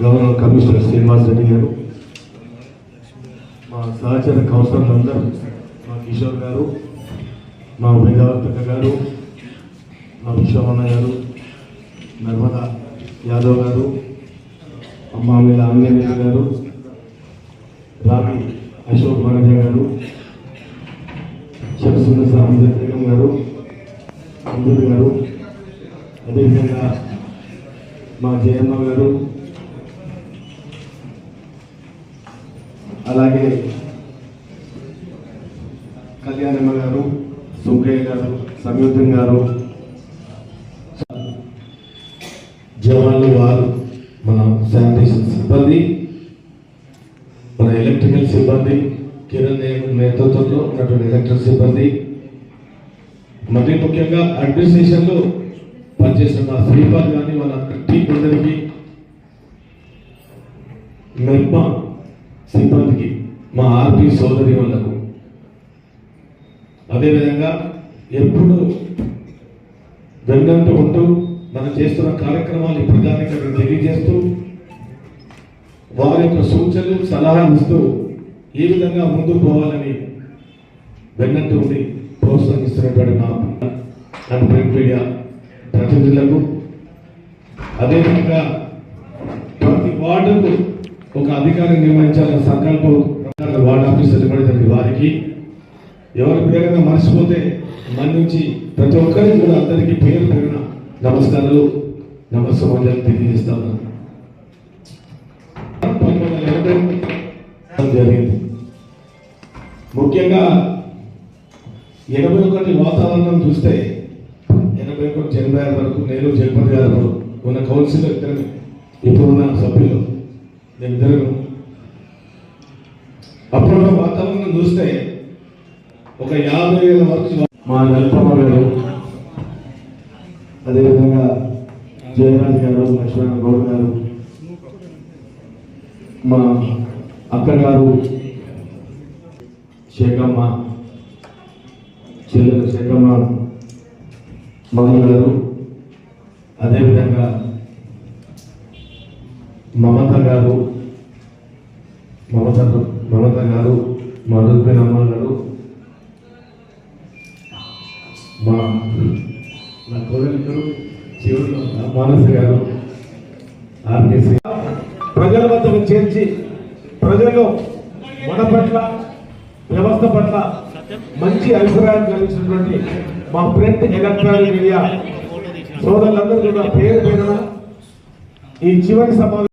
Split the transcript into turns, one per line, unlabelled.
Governor commissioner Srinivas Reddy గారు మా సహచర కౌన్సిలర్లందరూ మా కిషోర్ గారు మా వేదవర్తక గారు మా విశ్వమన్న గారు నర్మదా యాదవ్ గారు అమ్మామిల ఆంజనేయ గారు రావి అశోక్ వనజ గారు శివసుందర సామజం గారు అందరు గారు అదేవిధంగా మా జయమ్మ గారు అలాగే కళ్యాణమ్మ గారు సుంకయ్య గారు సంయుద్ధం గారు జవాన్లు వారు మన శానిటేషన్ సిబ్బంది మన ఎలక్ట్రికల్ సిబ్బంది కిరణ్ నేతృత్వంలో ఉన్నటువంటి ఎలక్ట్రికల్ సిబ్బంది మరీ ముఖ్యంగా అడ్మినిస్ట్రేషన్లో పనిచేసిన మా శ్రీపాల్ కానీ వాళ్ళ టీం అందరికీ మెర్మా సిబ్బందికి మా ఆర్పి సోదరి వాళ్ళకు. అదేవిధంగా ఎప్పుడు వెన్నంటూ ఉంటూ మనం చేస్తున్న కార్యక్రమాలు ప్రజానికి తెలియజేస్తూ వారి యొక్క సూచనలు సలహాలు ఇస్తూ ఏ విధంగా ముందుకు పోవాలని వెన్నంటూ ఉండి ప్రోత్సహిస్తున్నటువంటి మా అండ్ ప్రింట్ మీడియా ప్రతినిధులకు. అదేవిధంగా ప్రతి వార్డుకు ఒక అధికారిని నియమించాలన్న సంకల్పం ప్రకారం వార్డు ఆఫీసర్లు పడిన వారికి ఎవరి పేరుగా మర్చిపోతే మన్నించి ప్రతి ఒక్కరికి కూడా అందరికీ పేరు పేరున నమస్కారాలు నమస్కారాలు తెలియజేస్తాను జరిగింది. ముఖ్యంగా ఎనభై ఒకటి వాతావరణం చూస్తే ఎనభై ఒకటి జనవరి ఆరు వరకు నేను జగపతి గారు ఉన్న కౌన్సిల్ ఇద్దరు ఇప్పుడున్న సభ్యులు. ఇద్దరు అప్పుడున్న వాతావరణం చూస్తే ఒక యాభై వేల వరకు మా నల్పమ్మ గారు అదేవిధంగా జయరాజ్ గారు లక్ష్మణ గౌడ్ గారు మా అక్కగారు శేఖమ్మ చెల్లెలు శేఖమ్మ మధు గారు అదేవిధంగా మమత గారు మమత మమత గారు మధుపైన అమ్మ గారు. మా నా కోరికలు చివరిలో మానస గారు ఆర్కేసీ ప్రజల వద్దకు చేర్చి ప్రజల్లో మన పట్ల వ్యవస్థ పట్ల మంచి అభిప్రాయం కలిగించినటువంటి మా ప్రింట్ ఎలక్ట్రానిక్ మీడియా సోదరులందరూ కూడా పేరు పేరున ఈ చివరి సమావేశం